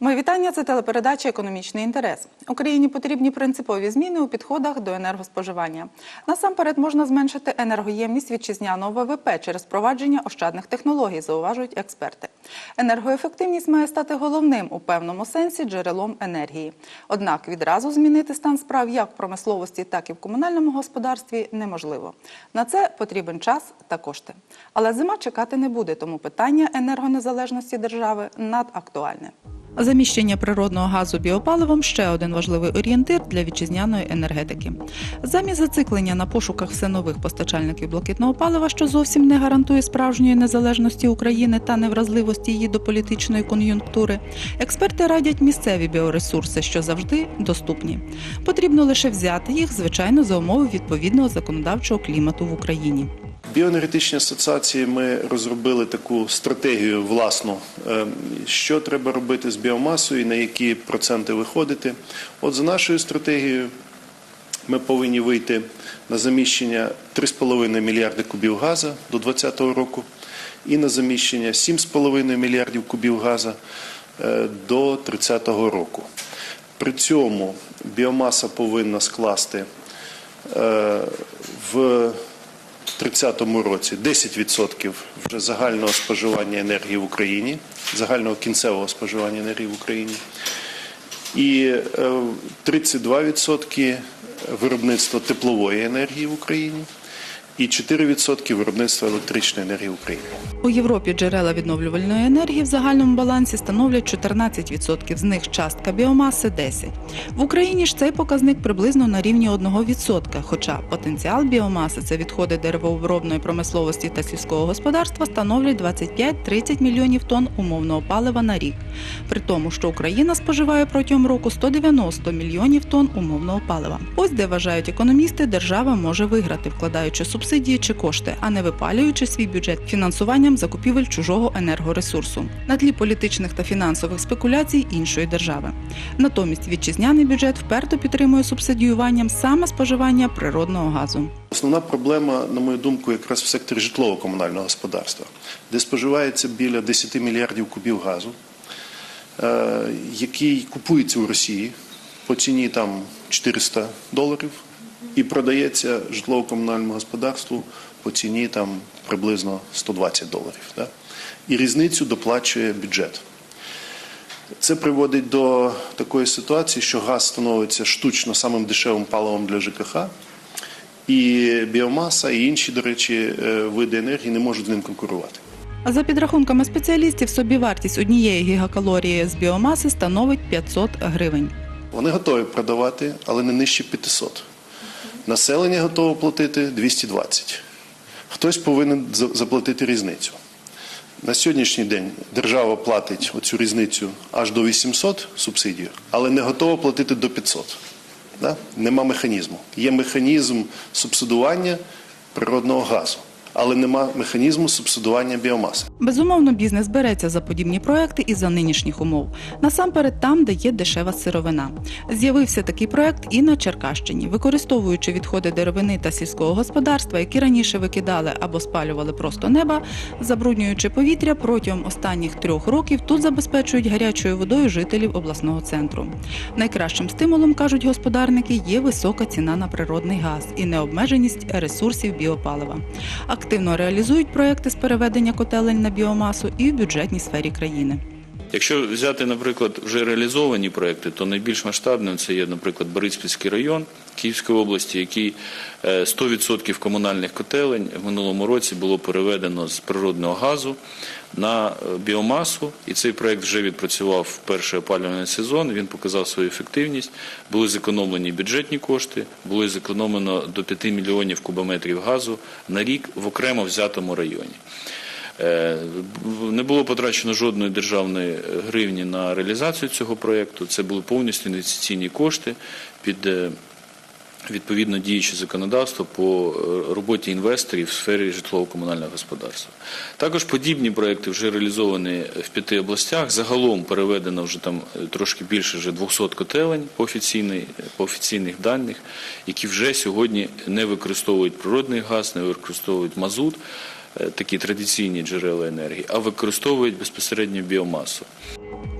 Моє вітання. Це телепередача Економічний інтерес. Україні потрібні принципові зміни у підходах до енергоспоживання. Насамперед можна зменшити енергоємність вітчизняного ВВП через впровадження ощадних технологій, зауважують експерти. Енергоефективність має стати головним у певному сенсі джерелом енергії. Однак відразу змінити стан справ як в промисловості, так і в комунальному господарстві неможливо. На це потрібен час та кошти. Але зима чекати не буде, тому питання енергонезалежності держави надактуальне. Заміщення природного газу біопаливом ще один важливий орієнтир для вітчизняної енергетики. Замість зациклення на пошуках все нових постачальників блакитного палива, що зовсім не гарантує справжньої незалежності України та невразливості її до політичної кон'юнктури, експерти радять місцеві біоресурси, що завжди доступні. Потрібно лише взяти їх, звичайно, за умови відповідного законодавчого клімату в Україні. Біоенергетичній асоціації ми розробили таку стратегію власну, е, що треба робити з біомасою і на які проценти виходити. От за нашою стратегією ми повинні вийти на заміщення 3,5 мільярди кубів газу до 2020 року і на заміщення 7,5 мільярдів кубів газу е, до 30 року. При цьому біомаса повинна скласти е, в 30-му році 10% вже загального споживання енергії в Україні, загального кінцевого споживання енергії в Україні, і е, 32% виробництва теплової енергії в Україні, і 4% виробництва електричної енергії в Україні. У Європі джерела відновлювальної енергії в загальному балансі становлять 14%, з них частка біомаси 10%. В Україні ж цей показник приблизно на рівні 1%, хоча потенціал біомаси це відходи деревообробної промисловості та сільського господарства становлять 25-30 мільйонів тонн умовного палива на рік. При тому, що Україна споживає протягом року 190 мільйонів тонн умовного палива. Ось де вважають економісти, держава може виграти, вкладаючи субсидії чи кошти, а не випалюючи свій бюджет фінансуванням закупівель чужого енергоресурсу на тлі політичних та фінансових спекуляцій іншої держави. Натомість вітчизняний бюджет вперто підтримує субсидіюванням саме споживання природного газу. Основна проблема, на мою думку, якраз в секторі житлово-комунального господарства, де споживається біля 10 мільярдів кубів газу, е, який купується у Росії по ціні там 400 доларів і продається житлово-комунальному господарству по ціні там приблизно 120 доларів. Да? І різницю доплачує бюджет. Це приводить до такої ситуації, що газ становиться штучно самим дешевим паливом для ЖКХ, і біомаса, і інші, до речі, е, види енергії не можуть з ним конкурувати. А за підрахунками спеціалістів, собівартість однієї гігакалорії з біомаси становить 500 гривень. Вони готові продавати, але не нижче 500. Населення готове платити 220. Хтось повинен заплатити різницю. На сьогоднішній день держава платить оцю різницю аж до 800 субсидію, але не готова платити до 500. Да? Нема механізму. Є механізм субсидування природного газу, але нема механізму субсидування біомаси. Безумовно, бізнес береться за подібні проекти і за нинішніх умов. Насамперед, там, де є дешева сировина. З'явився такий проект і на Черкащині, використовуючи відходи деревини та сільського господарства, які раніше викидали або спалювали просто неба, забруднюючи повітря протягом останніх трьох років тут забезпечують гарячою водою жителів обласного центру. Найкращим стимулом кажуть господарники є висока ціна на природний газ і необмеженість ресурсів біопалива. Активно реалізують проекти з переведення котелень на біомасу і в бюджетній сфері країни. Якщо взяти, наприклад, вже реалізовані проекти, то найбільш масштабним це є, наприклад, Бориспільський район Київської області, який е, 100% комунальних котелень в минулому році було переведено з природного газу на е, біомасу, і цей проект вже відпрацював перший опалювальний сезон. Він показав свою ефективність. Були зекономлені бюджетні кошти, було зекономлено до 5 мільйонів кубометрів газу на рік в окремо взятому районі. Е, Не було потрачено жодної державної гривні на реалізацію цього проєкту. Це були повністю інвестиційні кошти під е, відповідно діюче законодавство по е, роботі інвесторів в сфері житлово-комунального господарства. Також подібні проекти вже реалізовані в п'яти областях. Загалом переведено вже там е, трошки більше вже 200 котелень по, офіційний, по офіційних даних, які вже сьогодні не використовують природний газ, не використовують мазут, е, такі традиційні джерела енергії, а використовують безпосередньо біомасу.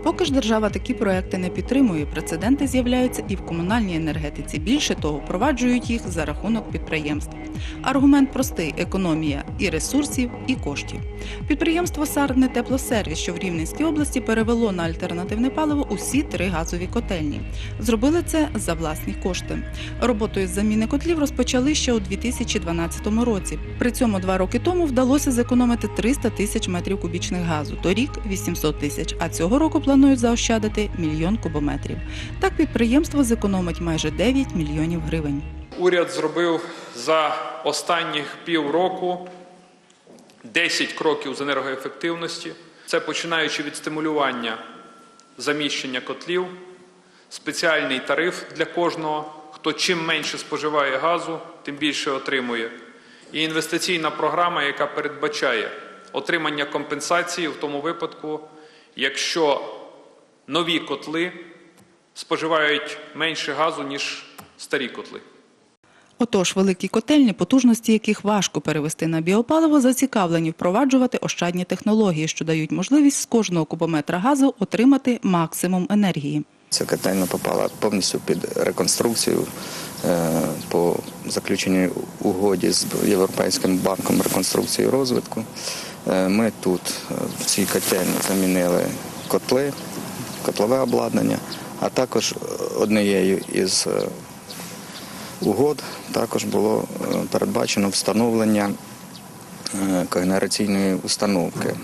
Поки ж держава такі проекти не підтримує, прецеденти з'являються і в комунальній енергетиці. Більше того, впроваджують їх за рахунок підприємств. Аргумент простий: економія і ресурсів, і коштів. Підприємство Сарне Теплосервіс, що в Рівненській області, перевело на альтернативне паливо усі три газові котельні. Зробили це за власні кошти. Роботу із заміни котлів розпочали ще у 2012 році. При цьому два роки тому вдалося зекономити 300 тисяч метрів кубічних газу, торік 800 тисяч, а цього року планують заощадити мільйон кубометрів. Так підприємство зекономить майже 9 мільйонів гривень. Уряд зробив за останніх півроку 10 кроків з енергоефективності. Це починаючи від стимулювання заміщення котлів, спеціальний тариф для кожного, хто чим менше споживає газу, тим більше отримує. І інвестиційна програма, яка передбачає отримання компенсації в тому випадку, якщо нові котли споживають менше газу, ніж старі котли. Отож, великі котельні, потужності яких важко перевести на біопаливо, зацікавлені впроваджувати ощадні технології, що дають можливість з кожного кубометра газу отримати максимум енергії. Ця котельня попала повністю під реконструкцію е, по заключеній угоді з Європейським банком реконструкції і розвитку. Е, Ми тут е, в цій котельні замінили котли, котлове обладнання, а також однією із е, угод також було е, передбачено встановлення е, когенераційної установки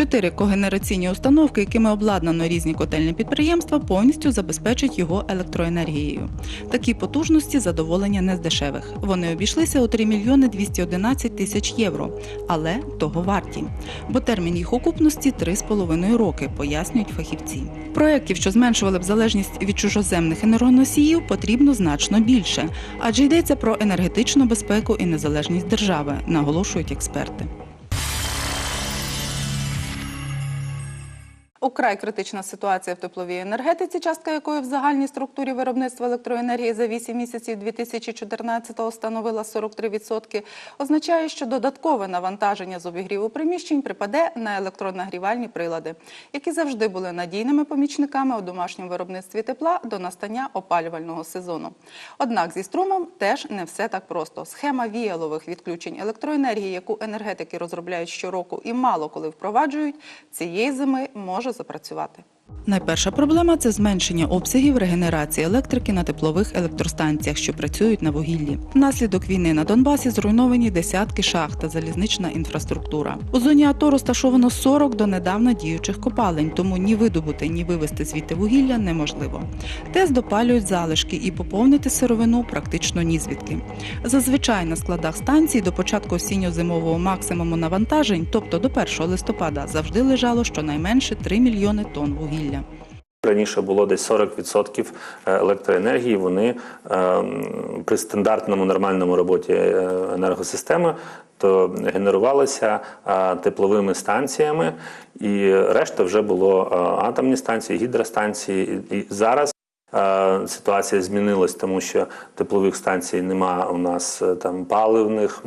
Чотири когенераційні установки, якими обладнано різні котельні підприємства, повністю забезпечать його електроенергією. Такі потужності задоволення не з дешевих. Вони обійшлися у 3 мільйони 211 тисяч євро, але того варті. Бо термін їх окупності 3,5 роки, пояснюють фахівці. Проєктів, що зменшували б залежність від чужоземних енергоносіїв, потрібно значно більше, адже йдеться про енергетичну безпеку і незалежність держави, наголошують експерти. Украй критична ситуація в тепловій енергетиці, частка якої в загальній структурі виробництва електроенергії за 8 місяців 2014-го становила 43%, означає, що додаткове навантаження з обігріву приміщень припаде на електронагрівальні прилади, які завжди були надійними помічниками у домашньому виробництві тепла до настання опалювального сезону. Однак зі струмом теж не все так просто. Схема віялових відключень електроенергії, яку енергетики розробляють щороку і мало коли впроваджують, цієї зими може запрацювати. Найперша проблема це зменшення обсягів регенерації електрики на теплових електростанціях, що працюють на вугіллі. Внаслідок війни на Донбасі зруйновані десятки шахт та залізнична інфраструктура. У зоні АТО розташовано 40 донедавна діючих копалень, тому ні видобути, ні вивезти звідти вугілля неможливо. ТЕС допалюють залишки і поповнити сировину практично ні звідки. Зазвичай на складах станцій до початку осінньо-зимового максимуму навантажень, тобто до 1 листопада, завжди лежало щонайменше 3 мільйони тонн вугілля. Раніше було десь 40% електроенергії. Вони е, при стандартному нормальному роботі е, енергосистеми то генерувалися е, тепловими станціями, і решта вже було е, атомні станції, гідростанції. І зараз е, ситуація змінилась, тому що теплових станцій нема у нас е, там паливних,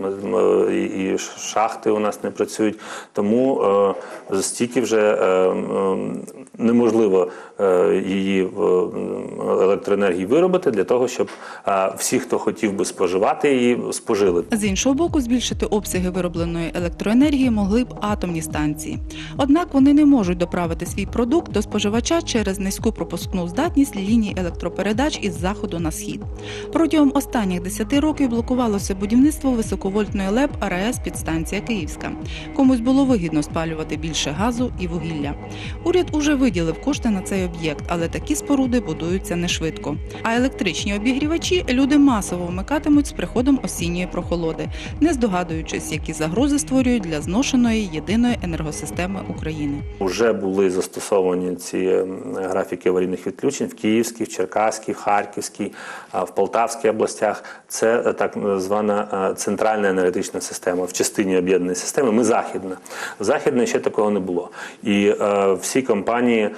і шахти у нас не працюють. Тому е, стільки вже е, неможливо е, її в електроенергії виробити для того, щоб е, всі, хто хотів би споживати її, спожили. З іншого боку, збільшити обсяги виробленої електроенергії могли б атомні станції. Однак вони не можуть доправити свій продукт до споживача через низьку пропускну здатність ліній електропередач із заходу на схід. Протягом останніх 10 років блокувалося будівництво високовольтної ЛЕП АРС підстанція Київська. Комусь було вигідно спалювати більше газу і вугілля. Уряд уже виділив кошти на цей об'єкт, але такі споруди будуються не швидко. А електричні обігрівачі люди масово вмикатимуть з приходом осінньої прохолоди, не здогадуючись, які загрози створюють для зношеної єдиної енергосистеми України. Вже були застосовані ці графіки аварійних відключень в Київській, в Черкаській, в Харківській, в Полтавській областях. Це е, так звана е, центральна енергетична система в частині об'єднаної системи. Ми західна. В західної ще такого не було. І е, всі компанії е,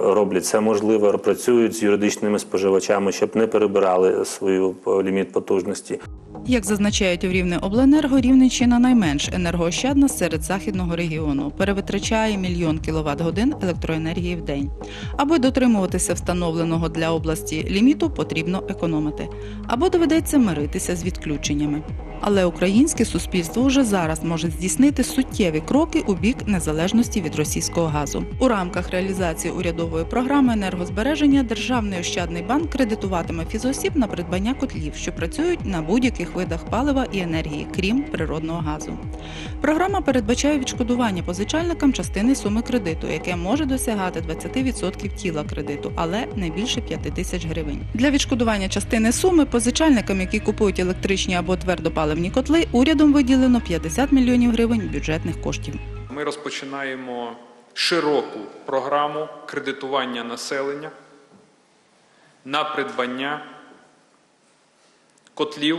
роблять це можливо, працюють з юридичними споживачами, щоб не перебирали свою е, ліміт потужності. Як зазначають у Рівнеобленерго, Рівненщина найменш енергоощадна серед західного регіону, перевитрачає мільйон кіловат годин електроенергії в день. Аби дотримуватися встановленого для області ліміту, потрібно економити або доведеться миритися з відключеннями. Але українське суспільство вже зараз може здійснити суттєві кроки у бік незалежності від російського газу. У рамках реалізації урядової програми енергозбереження Державний ощадний банк кредитуватиме фізосіб на придбання котлів, що працюють на будь-яких видах палива і енергії, крім природного газу. Програма передбачає відшкодування позичальникам частини суми кредиту, яке може досягати 20% тіла кредиту, але не більше 5 тисяч гривень. Для відшкодування частини суми позичальникам, які купують електричні або твердопаливні котли, урядом виділено 50 мільйонів гривень бюджетних коштів. Ми розпочинаємо широку програму кредитування населення на придбання котлів,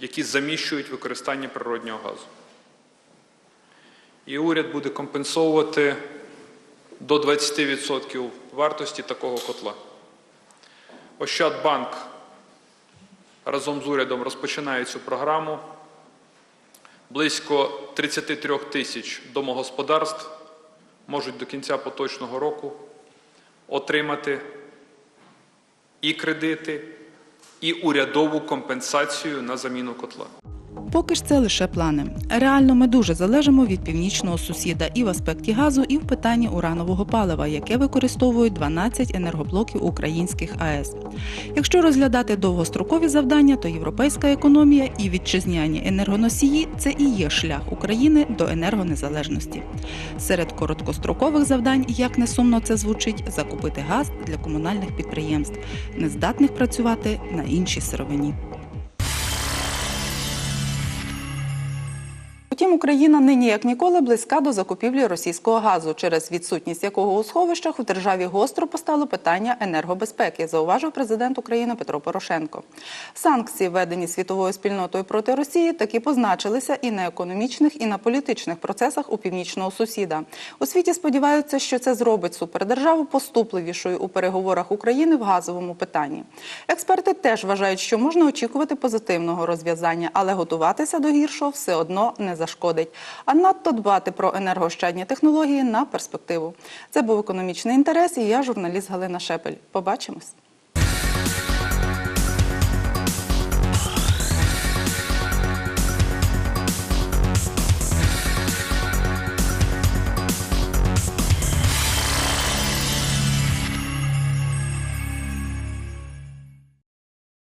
які заміщують використання природнього газу. І уряд буде компенсовувати до 20% вартості такого котла. Ощадбанк разом з урядом розпочинає цю програму. Близько 33 тисяч домогосподарств можуть до кінця поточного року отримати і кредити, і урядову компенсацію на заміну котла. Поки ж це лише плани. Реально, ми дуже залежимо від північного сусіда і в аспекті газу, і в питанні уранового палива, яке використовують 12 енергоблоків українських АЕС. Якщо розглядати довгострокові завдання, то європейська економія і вітчизняні енергоносії це і є шлях України до енергонезалежності. Серед короткострокових завдань, як не сумно це звучить, закупити газ для комунальних підприємств, нездатних працювати на іншій сировині. Україна нині як ніколи близька до закупівлі російського газу, через відсутність якого у сховищах у державі гостро постало питання енергобезпеки, зауважив президент України Петро Порошенко. Санкції, введені світовою спільнотою проти Росії, таки позначилися і на економічних, і на політичних процесах у північного сусіда. У світі сподіваються, що це зробить супердержаву поступливішою у переговорах України в газовому питанні. Експерти теж вважають, що можна очікувати позитивного розв'язання, але готуватися до гіршого все одно не зашкодить. А надто дбати про енергоощадні технології на перспективу. Це був економічний інтерес. І я журналіст Галина Шепель. Побачимось.